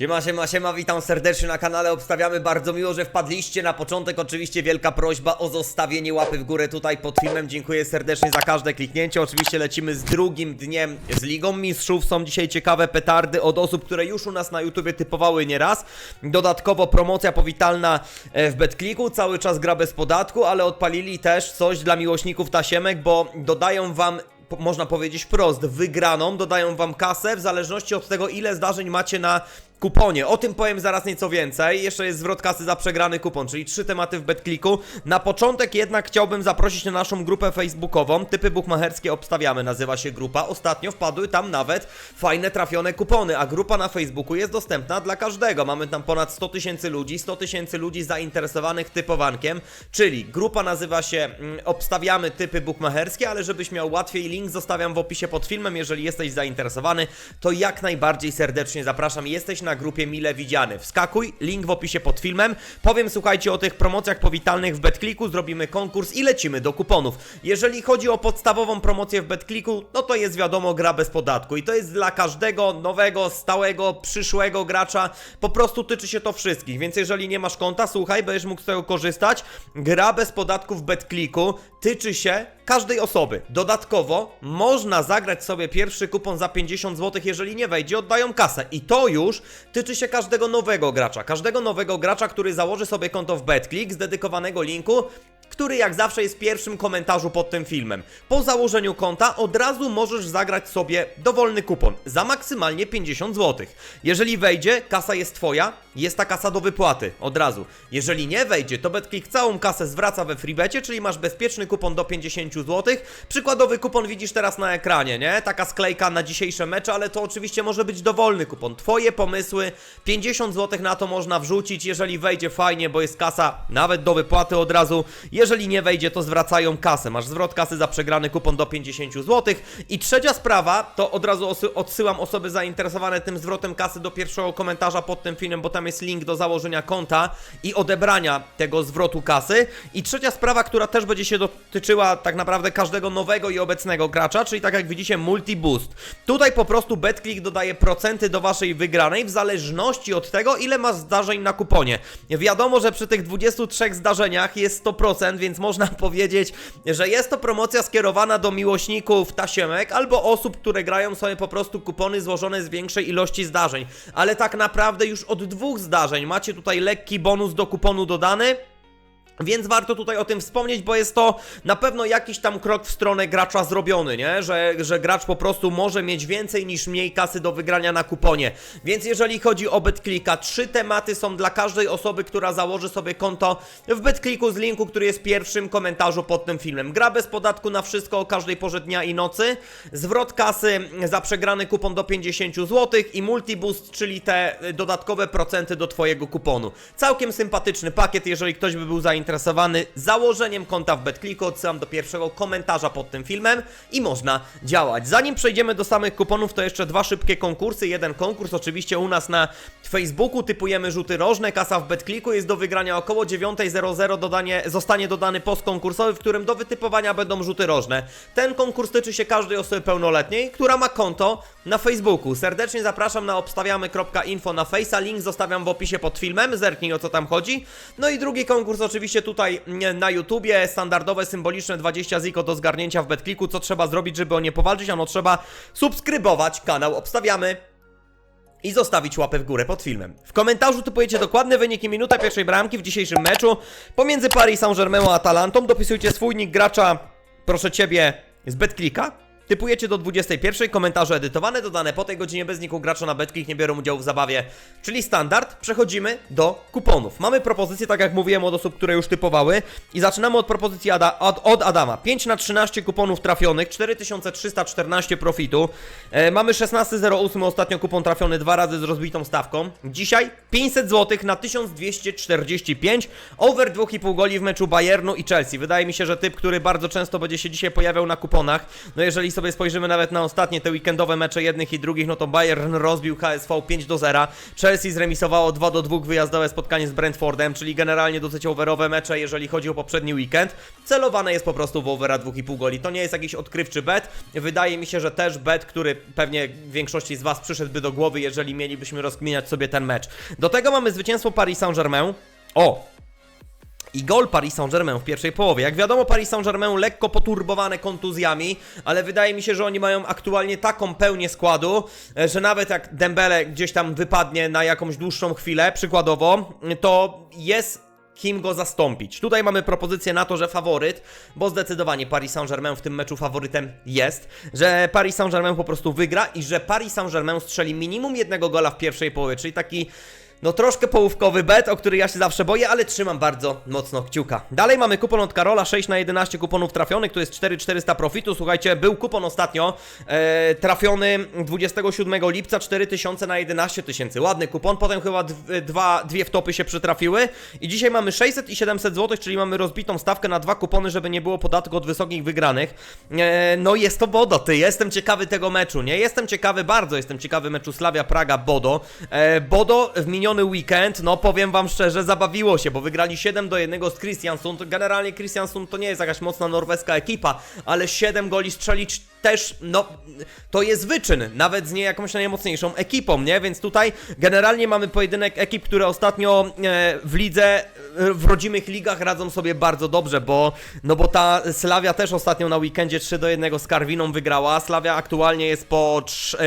Siema, siema, siema, witam serdecznie na kanale, obstawiamy bardzo miło, że wpadliście. Na początek oczywiście wielka prośba o zostawienie łapy w górę tutaj pod filmem. Dziękuję serdecznie za każde kliknięcie. Oczywiście lecimy z drugim dniem z Ligą Mistrzów. Są dzisiaj ciekawe petardy od osób, które już u nas na YouTubie typowały nieraz. Dodatkowo promocja powitalna e, w BetClicku, cały czas gra bez podatku, ale odpalili też coś dla miłośników tasiemek, bo dodają wam można powiedzieć wprost, wygraną, dodają wam kasę w zależności od tego, ile zdarzeń macie na kuponie. O tym powiem zaraz nieco więcej. Jeszcze jest zwrot kasy za przegrany kupon, czyli trzy tematy w BetClicku. Na początek jednak chciałbym zaprosić na naszą grupę facebookową. Typy buchmacherskie obstawiamy, nazywa się grupa. Ostatnio wpadły tam nawet fajne trafione kupony, a grupa na Facebooku jest dostępna dla każdego. Mamy tam ponad 100 tysięcy ludzi, 100 tysięcy ludzi zainteresowanych typowankiem, czyli grupa nazywa się mm, Obstawiamy typy bukmacherskie, ale żebyś miał łatwiej, link zostawiam w opisie pod filmem. Jeżeli jesteś zainteresowany, to jak najbardziej serdecznie zapraszam. Jesteś na grupie mile widziany. Wskakuj, link w opisie pod filmem. Powiem, słuchajcie, o tych promocjach powitalnych w BetClicku, zrobimy konkurs i lecimy do kuponów. Jeżeli chodzi o podstawową promocję w BetClicku, no to jest wiadomo gra bez podatku i to jest dla każdego nowego, stałego, przyszłego gracza. Po prostu tyczy się to wszystkich, więc jeżeli nie masz konta, słuchaj, będziesz mógł z tego korzystać. Gra bez podatku w BetClicku tyczy się każdej osoby. Dodatkowo można zagrać sobie pierwszy kupon za 50 zł, jeżeli nie wejdzie, oddają kasę. I to już tyczy się każdego nowego gracza. Każdego nowego gracza, który założy sobie konto w BetClick z dedykowanego linku, który jak zawsze jest w pierwszym komentarzu pod tym filmem. Po założeniu konta od razu możesz zagrać sobie dowolny kupon za maksymalnie 50 zł. Jeżeli wejdzie, kasa jest twoja, jest ta kasa do wypłaty od razu. Jeżeli nie wejdzie, to BetClick całą kasę zwraca we freebecie, czyli masz bezpieczny kupon do 50 zł. Przykładowy kupon widzisz teraz na ekranie, nie? Taka sklejka na dzisiejsze mecze, ale to oczywiście może być dowolny kupon. Twoje pomysły, 50 zł na to można wrzucić, jeżeli wejdzie fajnie, bo jest kasa nawet do wypłaty od razu. Jeżeli nie wejdzie, to zwracają kasę. Masz zwrot kasy za przegrany kupon do 50 zł. I trzecia sprawa, to od razu odsyłam osoby zainteresowane tym zwrotem kasy do pierwszego komentarza pod tym filmem, bo tam jest link do założenia konta i odebrania tego zwrotu kasy. I trzecia sprawa, która też będzie się dotyczyła tak naprawdę każdego nowego i obecnego gracza, czyli tak jak widzicie multi boost. Tutaj po prostu BetClick dodaje procenty do waszej wygranej w zależności od tego, ile ma zdarzeń na kuponie. Wiadomo, że przy tych 23 zdarzeniach jest 100%, więc można powiedzieć, że jest to promocja skierowana do miłośników tasiemek albo osób, które grają sobie po prostu kupony złożone z większej ilości zdarzeń. Ale tak naprawdę już od dwóch zdarzeń macie tutaj lekki bonus do kuponu dodany. Więc warto tutaj o tym wspomnieć, bo jest to na pewno jakiś tam krok w stronę gracza zrobiony, nie? Że, że gracz po prostu może mieć więcej niż mniej kasy do wygrania na kuponie. Więc jeżeli chodzi o BetClicka, trzy tematy są dla każdej osoby, która założy sobie konto w BetClicku z linku, który jest w pierwszym komentarzu pod tym filmem. Gra bez podatku na wszystko o każdej porze dnia i nocy, zwrot kasy za przegrany kupon do 50 zł i multiboost, czyli te dodatkowe procenty do Twojego kuponu. Całkiem sympatyczny pakiet, jeżeli ktoś by był zainteresowany założeniem konta w BetClicku, odsyłam do pierwszego komentarza pod tym filmem i można działać. Zanim przejdziemy do samych kuponów, to jeszcze dwa szybkie konkursy. Jeden konkurs oczywiście u nas na Facebooku, typujemy rzuty rożne, kasa w BetClicku jest do wygrania około 9.00, dodanie, zostanie dodany post konkursowy, w którym do wytypowania będą rzuty rożne. Ten konkurs tyczy się każdej osoby pełnoletniej, która ma konto na Facebooku. Serdecznie zapraszam na obstawiamy.info na Face'a, link zostawiam w opisie pod filmem, zerknij o co tam chodzi. No i drugi konkurs oczywiście tutaj mm, na YouTubie, standardowe, symboliczne 20 ziko do zgarnięcia w BetClicku. Co trzeba zrobić, żeby o nie powalczyć? Ano trzeba subskrybować kanał Obstawiamy i zostawić łapę w górę pod filmem. W komentarzu typujecie dokładne wyniki minuta pierwszej bramki w dzisiejszym meczu pomiędzy Paris Saint-Germain a Atalantą. Dopisujcie swój nick gracza, proszę ciebie, z BetClicka. Typujecie do 21, komentarze edytowane, dodane po tej godzinie bez niku gracza na BetClick nie biorą udziału w zabawie, czyli standard. Przechodzimy do kuponów. Mamy propozycje, tak jak mówiłem, od osób, które już typowały i zaczynamy od propozycji Ada, od, od Adama. 5 na 13 kuponów trafionych, 4314 profitu. E, mamy 16.08 ostatnio kupon trafiony dwa razy z rozbitą stawką. Dzisiaj 500 zł na 1245, over 2,5 goli w meczu Bayernu i Chelsea. Wydaje mi się, że typ, który bardzo często będzie się dzisiaj pojawiał na kuponach, no jeżeli sobie sobie spojrzymy nawet na ostatnie te weekendowe mecze jednych i drugich, no to Bayern rozbił HSV 5 do 0. Chelsea zremisowało 2 do 2 wyjazdowe spotkanie z Brentfordem, czyli generalnie dosyć overowe mecze, jeżeli chodzi o poprzedni weekend. Celowane jest po prostu w overa 2,5 goli. To nie jest jakiś odkrywczy bet. Wydaje mi się, że też bet, który pewnie większości z Was przyszedłby do głowy, jeżeli mielibyśmy rozkminiać sobie ten mecz. Do tego mamy zwycięstwo Paris Saint-Germain. O, i gol Paris Saint-Germain w pierwszej połowie. Jak wiadomo, Paris Saint-Germain lekko poturbowane kontuzjami, ale wydaje mi się, że oni mają aktualnie taką pełnię składu, e, że nawet jak Dembele gdzieś tam wypadnie na jakąś dłuższą chwilę, przykładowo, to jest kim go zastąpić. Tutaj mamy propozycję na to, że faworyt, bo zdecydowanie Paris Saint-Germain w tym meczu faworytem jest, że Paris Saint-Germain po prostu wygra i że Paris Saint-Germain strzeli minimum jednego gola w pierwszej połowie, czyli taki no troszkę połówkowy bet, o który ja się zawsze boję, ale trzymam bardzo mocno kciuka. Dalej mamy kupon od Karola, 6 na 11 kuponów trafionych, to jest 4400 profitu. Słuchajcie, był kupon ostatnio e, trafiony 27 lipca, 4000 na 11 tysięcy. Ładny kupon, potem chyba dw, dwa, dwie wtopy się przytrafiły i dzisiaj mamy 600 i 700 zł, czyli mamy rozbitą stawkę na dwa kupony, żeby nie było podatku od wysokich wygranych. E, no jest to Bodo, ty, jestem ciekawy tego meczu, nie? Jestem ciekawy, bardzo jestem ciekawy meczu Slavia Praga Bodo. E, Bodo w miniony weekend, no powiem wam szczerze, zabawiło się, bo wygrali 7 do 1 z Christiansund. Generalnie Christiansund to nie jest jakaś mocna norweska ekipa, ale 7 goli strzelić też, no, to jest wyczyn, nawet z nie jakąś najmocniejszą ekipą, nie? Więc tutaj generalnie mamy pojedynek ekip, które ostatnio e, w lidze, w rodzimych ligach radzą sobie bardzo dobrze, bo, no bo ta Slavia też ostatnio na weekendzie 3 do 1 z Karwiną wygrała. Slavia aktualnie jest po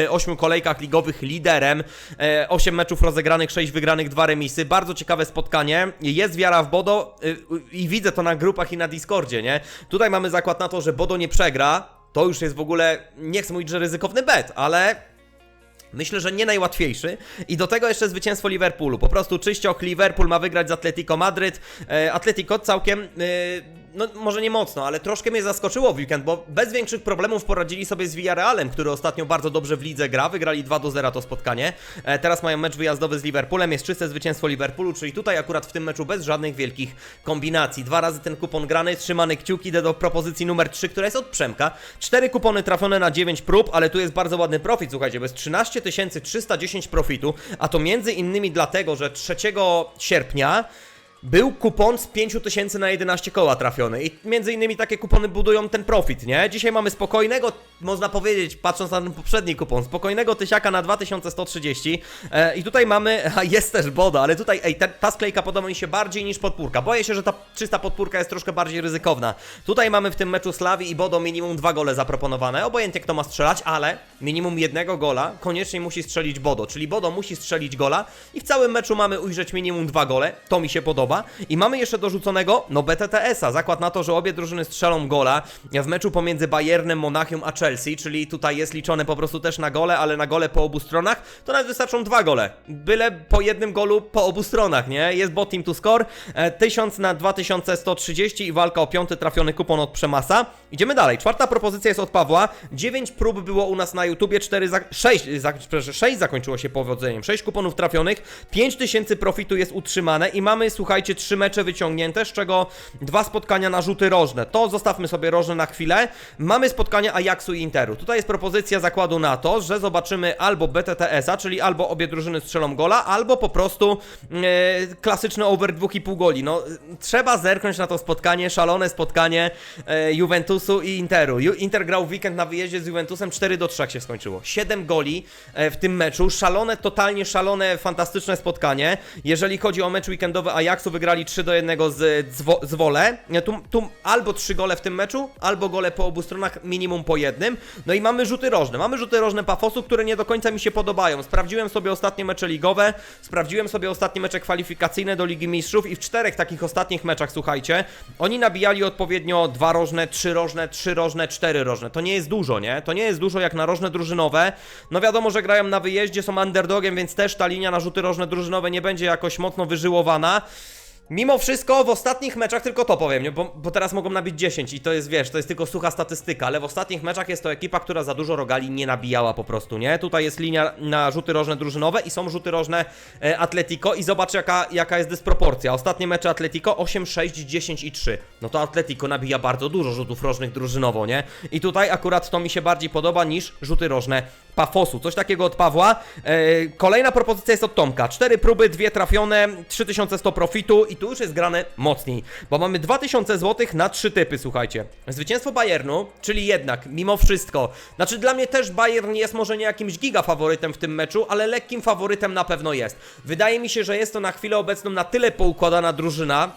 8 kolejkach ligowych liderem, e, 8 meczów rozegranych, 6 wygranych, 2 remisy. Bardzo ciekawe spotkanie. Jest wiara w Bodo i widzę to na grupach i na Discordzie, nie? Tutaj mamy zakład na to, że Bodo nie przegra. To już jest w ogóle, nie chcę mówić, że ryzykowny bet, ale Myślę, że nie najłatwiejszy. I do tego jeszcze zwycięstwo Liverpoolu. Po prostu czyścioch Liverpool ma wygrać z Atletico Madryt. E, Atletico całkiem, e, no może nie mocno, ale troszkę mnie zaskoczyło w weekend, bo bez większych problemów poradzili sobie z Villarrealem, który ostatnio bardzo dobrze w lidze gra. Wygrali 2 do 0 to spotkanie. E, teraz mają mecz wyjazdowy z Liverpoolem. Jest czyste zwycięstwo Liverpoolu, czyli tutaj akurat w tym meczu bez żadnych wielkich kombinacji. Dwa razy ten kupon grany, trzymany kciuki, idę do propozycji numer 3, która jest od Przemka. Cztery kupony trafione na 9 prób, ale tu jest bardzo ładny profit, słuchajcie, jest 13 310 profitu, a to między innymi dlatego, że 3 sierpnia był kupon z 5000 na 11 koła trafiony i między innymi takie kupony budują ten profit, nie? Dzisiaj mamy spokojnego, można powiedzieć, patrząc na ten poprzedni kupon, spokojnego tysiaka na 2130 e, i tutaj mamy, a jest też boda, ale tutaj, ej, ta, ta sklejka podoba mi się bardziej niż podpórka. Boję się, że ta czysta podpórka jest troszkę bardziej ryzykowna. Tutaj mamy w tym meczu Slawi i Bodo minimum dwa gole zaproponowane, obojętnie kto ma strzelać, ale minimum jednego gola koniecznie musi strzelić Bodo, czyli Bodo musi strzelić gola i w całym meczu mamy ujrzeć minimum dwa gole, to mi się podoba. I mamy jeszcze dorzuconego, no BTTS-a, zakład na to, że obie drużyny strzelą gola w meczu pomiędzy Bayernem, Monachium a Chelsea, czyli tutaj jest liczone po prostu też na gole, ale na gole po obu stronach, to nawet wystarczą dwa gole. Byle po jednym golu po obu stronach, nie? Jest bot team to score, e, 1000 na 2130 i walka o piąty trafiony kupon od Przemasa. Idziemy dalej. Czwarta propozycja jest od Pawła. 9 prób było u nas na YouTubie, 4 za... 6, za... 6 zakończyło się powodzeniem. 6 kuponów trafionych, 5000 profitu jest utrzymane i mamy, słuchajcie, trzy mecze wyciągnięte, z czego dwa spotkania na rzuty rożne. To zostawmy sobie rożne na chwilę. Mamy spotkania Ajaxu i Interu. Tutaj jest propozycja zakładu na to, że zobaczymy albo BTTS-a, czyli albo obie drużyny strzelą gola, albo po prostu e, klasyczny over 2,5 goli. No, trzeba zerknąć na to spotkanie, szalone spotkanie e, Juventusu i Interu. Ju, Inter grał weekend na wyjeździe z Juventusem, 4 do 3 się skończyło. 7 goli e, w tym meczu, szalone, totalnie szalone, fantastyczne spotkanie. Jeżeli chodzi o mecz weekendowy Ajaxu, wygrali 3 do 1 z, z Wole. Tu, tu albo 3 gole w tym meczu, albo gole po obu stronach, minimum po jednym. No i mamy rzuty rożne. Mamy rzuty rożne Pafosu, które nie do końca mi się podobają. Sprawdziłem sobie ostatnie mecze ligowe, sprawdziłem sobie ostatnie mecze kwalifikacyjne do Ligi Mistrzów i w czterech takich ostatnich meczach, słuchajcie, oni nabijali odpowiednio dwa rożne, trzy rożne, trzy rożne, cztery rożne. To nie jest dużo, nie? To nie jest dużo jak na rożne drużynowe. No wiadomo, że grają na wyjeździe, są underdogiem, więc też ta linia na rzuty rożne drużynowe nie będzie jakoś mocno wyżyłowana. Mimo wszystko w ostatnich meczach tylko to powiem, nie? Bo, bo teraz mogą nabić 10 i to jest, wiesz, to jest tylko sucha statystyka, ale w ostatnich meczach jest to ekipa, która za dużo rogali nie nabijała po prostu, nie? Tutaj jest linia na rzuty rożne drużynowe i są rzuty rożne e, Atletico i zobacz jaka, jaka jest dysproporcja. Ostatnie mecze Atletico 8, 6, 10 i 3. No to Atletico nabija bardzo dużo rzutów rożnych drużynowo, nie? I tutaj akurat to mi się bardziej podoba niż rzuty rożne Pafosu. Coś takiego od Pawła. E, kolejna propozycja jest od Tomka. Cztery próby, dwie trafione, 3100 profitu i tu już jest grane mocniej, bo mamy 2000 zł na trzy typy, słuchajcie. Zwycięstwo Bayernu, czyli jednak, mimo wszystko, znaczy dla mnie też Bayern jest może nie jakimś giga faworytem w tym meczu, ale lekkim faworytem na pewno jest. Wydaje mi się, że jest to na chwilę obecną na tyle poukładana drużyna,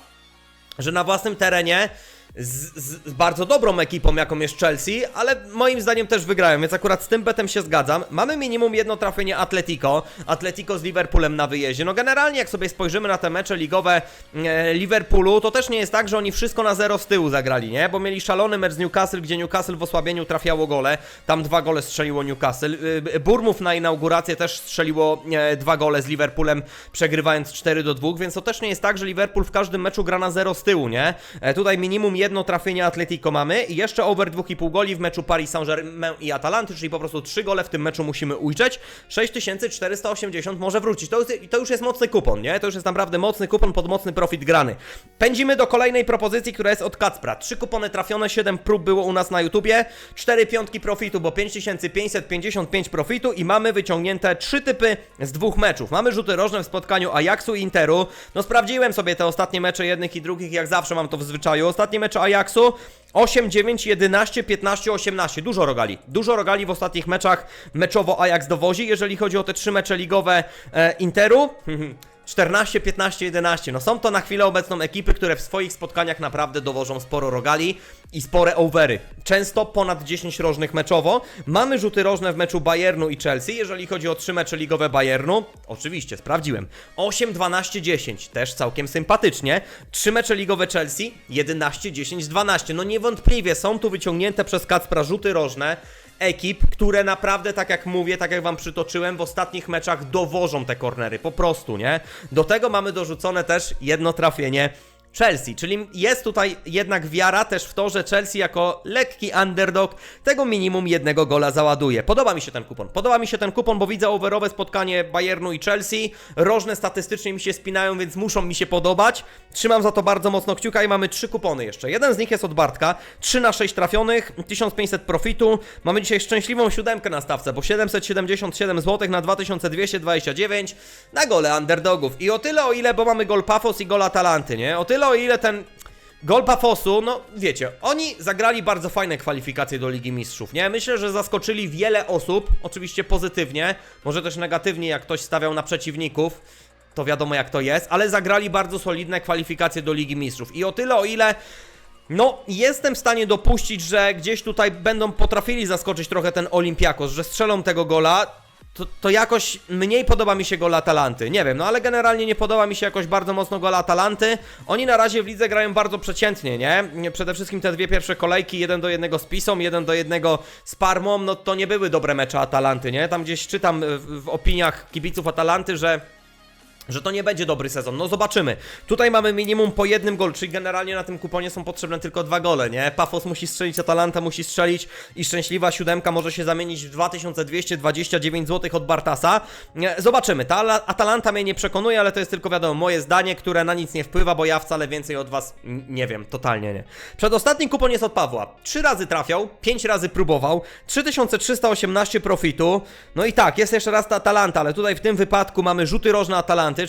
że na własnym terenie z, z, bardzo dobrą ekipą, jaką jest Chelsea, ale moim zdaniem też wygrają, więc akurat z tym betem się zgadzam. Mamy minimum jedno trafienie Atletico, Atletico z Liverpoolem na wyjeździe. No generalnie jak sobie spojrzymy na te mecze ligowe e, Liverpoolu, to też nie jest tak, że oni wszystko na zero z tyłu zagrali, nie? Bo mieli szalony mecz z Newcastle, gdzie Newcastle w osłabieniu trafiało gole, tam dwa gole strzeliło Newcastle. E, Burmów na inaugurację też strzeliło e, dwa gole z Liverpoolem, przegrywając 4 do 2, więc to też nie jest tak, że Liverpool w każdym meczu gra na zero z tyłu, nie? E, tutaj minimum jedno trafienie Atletico mamy i jeszcze over 2,5 goli w meczu Paris Saint-Germain i Atalanty, czyli po prostu 3 gole w tym meczu musimy ujrzeć. 6480 może wrócić. To, to już jest mocny kupon, nie? To już jest naprawdę mocny kupon pod mocny profit grany. Pędzimy do kolejnej propozycji, która jest od Kacpra. 3 kupony trafione, 7 prób było u nas na YouTubie, 4 piątki profitu, bo 5555 profitu i mamy wyciągnięte 3 typy z dwóch meczów. Mamy rzuty rożne w spotkaniu Ajaxu i Interu. No sprawdziłem sobie te ostatnie mecze jednych i drugich, jak zawsze mam to w zwyczaju. Ostatnie mecze Ajaxu 8, 9, 11, 15, 18. Dużo rogali. Dużo rogali w ostatnich meczach. Meczowo Ajax dowozi. Jeżeli chodzi o te trzy mecze ligowe e, Interu, 14, 15, 11. No są to na chwilę obecną ekipy, które w swoich spotkaniach naprawdę dowożą sporo rogali i spore overy. Często ponad 10 rożnych meczowo. Mamy rzuty rożne w meczu Bayernu i Chelsea. Jeżeli chodzi o trzy mecze ligowe Bayernu, oczywiście sprawdziłem. 8, 12, 10. Też całkiem sympatycznie. Trzy mecze ligowe Chelsea 11, 10, 12. No niewątpliwie są tu wyciągnięte przez Kacpra rzuty rożne ekip, które naprawdę, tak jak mówię, tak jak wam przytoczyłem, w ostatnich meczach dowożą te kornery, po prostu, nie? Do tego mamy dorzucone też jedno trafienie Chelsea, czyli jest tutaj jednak wiara też w to, że Chelsea jako lekki underdog tego minimum jednego gola załaduje. Podoba mi się ten kupon. Podoba mi się ten kupon, bo widzę overowe spotkanie Bayernu i Chelsea. Rożne statystycznie mi się spinają, więc muszą mi się podobać. Trzymam za to bardzo mocno kciuka i mamy trzy kupony jeszcze. Jeden z nich jest od Bartka. 3 na 6 trafionych, 1500 profitu. Mamy dzisiaj szczęśliwą siódemkę na stawce, bo 777 zł na 2229 na gole underdogów. I o tyle o ile, bo mamy gol Pafos i gol Atalanty, nie? O tyle o ile ten gol Pafosu, no wiecie, oni zagrali bardzo fajne kwalifikacje do Ligi Mistrzów, nie? Myślę, że zaskoczyli wiele osób, oczywiście pozytywnie, może też negatywnie, jak ktoś stawiał na przeciwników, to wiadomo jak to jest, ale zagrali bardzo solidne kwalifikacje do Ligi Mistrzów. I o tyle o ile no, jestem w stanie dopuścić, że gdzieś tutaj będą potrafili zaskoczyć trochę ten Olimpiakos, że strzelą tego gola. To, to jakoś mniej podoba mi się gol Atalanty. Nie wiem, no ale generalnie nie podoba mi się jakoś bardzo mocno gol Atalanty. Oni na razie w lidze grają bardzo przeciętnie, nie? Przede wszystkim te dwie pierwsze kolejki, jeden do jednego z Pisą, jeden do jednego z Parmą, no to nie były dobre mecze Atalanty, nie? Tam gdzieś czytam w, w opiniach kibiców Atalanty, że że to nie będzie dobry sezon. No zobaczymy. Tutaj mamy minimum po jednym gol, czyli generalnie na tym kuponie są potrzebne tylko dwa gole, nie? Pafos musi strzelić, Atalanta musi strzelić i szczęśliwa siódemka może się zamienić w 2229 zł od Bartasa. Zobaczymy. Ta Ala- Atalanta mnie nie przekonuje, ale to jest tylko wiadomo moje zdanie, które na nic nie wpływa, bo ja wcale więcej od was nie wiem, totalnie nie. Przedostatni kupon jest od Pawła. Trzy razy trafiał, pięć razy próbował, 3318 profitu. No i tak, jest jeszcze raz ta Atalanta, ale tutaj w tym wypadku mamy rzuty rożne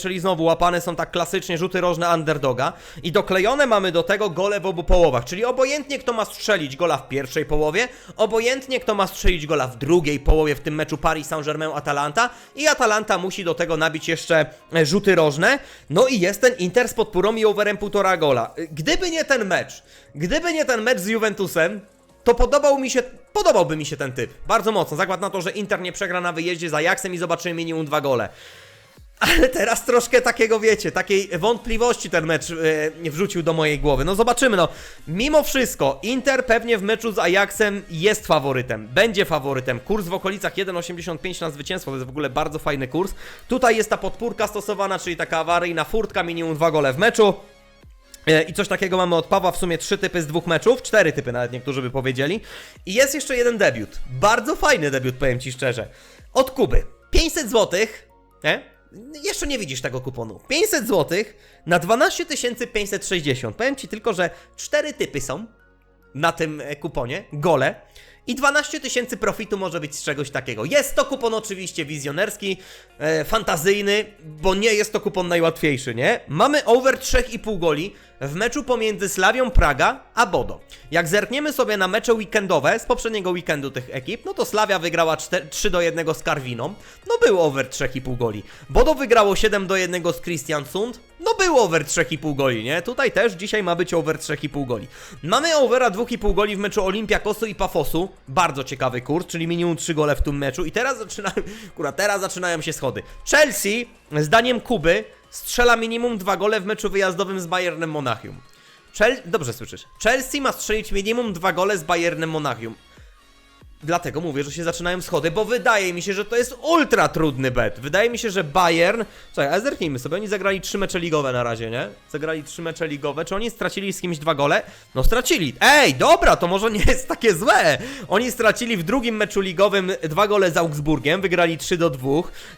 Czyli znowu łapane są tak klasycznie rzuty rożne underdoga i doklejone mamy do tego gole w obu połowach, czyli obojętnie kto ma strzelić gola w pierwszej połowie, obojętnie kto ma strzelić gola w drugiej połowie w tym meczu Paris Saint-Germain-Atalanta i Atalanta musi do tego nabić jeszcze e, rzuty rożne, no i jest ten Inter z podpórą i overem półtora gola. Gdyby nie ten mecz, gdyby nie ten mecz z Juventusem, to podobał mi się, podobałby mi się ten typ. Bardzo mocno. Zakład na to, że Inter nie przegra na wyjeździe za Ajaxem i zobaczymy minimum dwa gole. Ale teraz troszkę takiego, wiecie, takiej wątpliwości ten mecz e, wrzucił do mojej głowy. No zobaczymy, no. Mimo wszystko, Inter pewnie w meczu z Ajaxem jest faworytem. Będzie faworytem. Kurs w okolicach 1,85 na zwycięstwo, to jest w ogóle bardzo fajny kurs. Tutaj jest ta podpórka stosowana, czyli taka awaryjna furtka, minimum dwa gole w meczu. E, I coś takiego mamy od Pawła, w sumie trzy typy z dwóch meczów, cztery typy nawet niektórzy by powiedzieli. I jest jeszcze jeden debiut. Bardzo fajny debiut, powiem Ci szczerze. Od Kuby. 500 zł, nie? Jeszcze nie widzisz tego kuponu. 500 zł na 12 560. Powiem Ci tylko, że cztery typy są na tym e, kuponie, gole. I 12 tysięcy profitu może być z czegoś takiego. Jest to kupon oczywiście wizjonerski, e, fantazyjny, bo nie jest to kupon najłatwiejszy, nie? Mamy over 3,5 goli w meczu pomiędzy Slawią Praga a Bodo. Jak zerkniemy sobie na mecze weekendowe z poprzedniego weekendu tych ekip, no to Slavia wygrała 4, 3 do 1 z Karwiną, no był over 3,5 goli. Bodo wygrało 7 do 1 z Christiansund, no był over 3,5 goli, nie? Tutaj też dzisiaj ma być over 3,5 goli. Mamy overa 2,5 goli w meczu Olympiakosu i Pafosu, bardzo ciekawy kurs, czyli minimum 3 gole w tym meczu i teraz zaczynają, kurwa, teraz zaczynają się schody. Chelsea, zdaniem Kuby, strzela minimum 2 gole w meczu wyjazdowym z Bayernem Monachium. Chel Dobrze słyszysz. Chelsea ma strzelić minimum 2 gole z Bayernem Monachium. Dlatego mówię, że się zaczynają schody, bo wydaje mi się, że to jest ultra trudny bet. Wydaje mi się, że Bayern. Czekaj, ale zerknijmy sobie. Oni zagrali trzy mecze ligowe na razie, nie? Zagrali trzy mecze ligowe. Czy oni stracili z kimś dwa gole? No stracili. Ej, dobra, to może nie jest takie złe. Oni stracili w drugim meczu ligowym dwa gole z Augsburgiem, wygrali 3 do 2.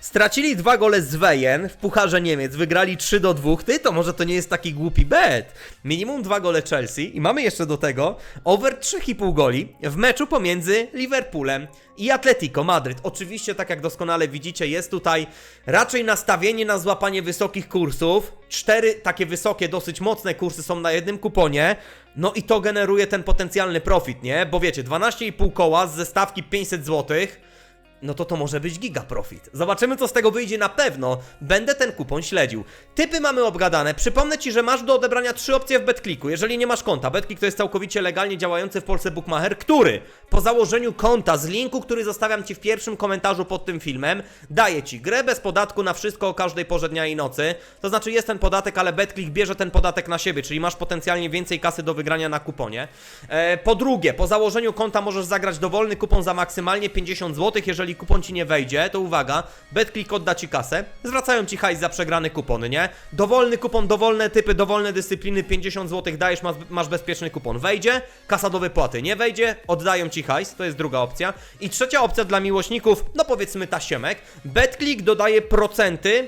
Stracili dwa gole z Wejen w Pucharze Niemiec, wygrali 3 do 2. Ty, to może to nie jest taki głupi bet. Minimum dwa gole Chelsea i mamy jeszcze do tego over 3,5 goli w meczu pomiędzy Liverpoolem i Atletico Madryt. Oczywiście, tak jak doskonale widzicie, jest tutaj raczej nastawienie na złapanie wysokich kursów. Cztery takie wysokie, dosyć mocne kursy są na jednym kuponie. No i to generuje ten potencjalny profit, nie? Bo wiecie, 12,5 koła z zestawki 500 złotych no to to może być giga profit. Zobaczymy, co z tego wyjdzie na pewno. Będę ten kupon śledził. Typy mamy obgadane. Przypomnę Ci, że masz do odebrania trzy opcje w BetClicku. Jeżeli nie masz konta, BetClick to jest całkowicie legalnie działający w Polsce bookmacher, który po założeniu konta z linku, który zostawiam Ci w pierwszym komentarzu pod tym filmem, daje Ci grę bez podatku na wszystko o każdej porze dnia i nocy. To znaczy jest ten podatek, ale BetClick bierze ten podatek na siebie, czyli masz potencjalnie więcej kasy do wygrania na kuponie. E, po drugie, po założeniu konta możesz zagrać dowolny kupon za maksymalnie 50 zł, jeżeli kupon Ci nie wejdzie, to uwaga, BetClick odda Ci kasę, zwracają Ci hajs za przegrany kupon, nie? Dowolny kupon, dowolne typy, dowolne dyscypliny, 50 zł dajesz, masz, masz bezpieczny kupon. Wejdzie, kasa do wypłaty. Nie wejdzie, oddają Ci hajs, to jest druga opcja. I trzecia opcja dla miłośników, no powiedzmy tasiemek. BetClick dodaje procenty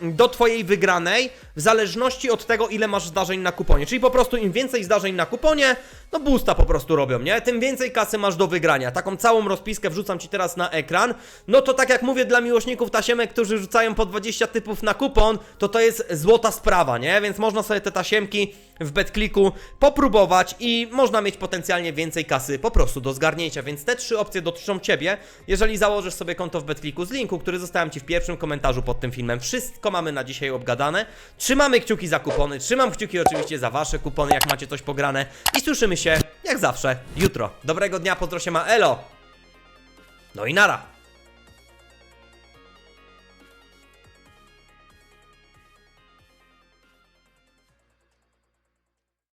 do twojej wygranej w zależności od tego, ile masz zdarzeń na kuponie. Czyli po prostu im więcej zdarzeń na kuponie, no boosta po prostu robią, nie? Tym więcej kasy masz do wygrania. Taką całą rozpiskę wrzucam ci teraz na ekran. No to tak jak mówię dla miłośników tasiemek, którzy rzucają po 20 typów na kupon, to to jest złota sprawa, nie? Więc można sobie te tasiemki w BetClicku popróbować i można mieć potencjalnie więcej kasy po prostu do zgarnięcia. Więc te trzy opcje dotyczą ciebie, jeżeli założysz sobie konto w BetClicku z linku, który zostawiam ci w pierwszym komentarzu pod tym filmem. Wszystko mamy na dzisiaj obgadane. Trzymamy kciuki za kupony, trzymam kciuki oczywiście za wasze kupony, jak macie coś pograne i słyszymy się, jak zawsze, jutro. Dobrego dnia, pozdro się ma, elo! No i nara!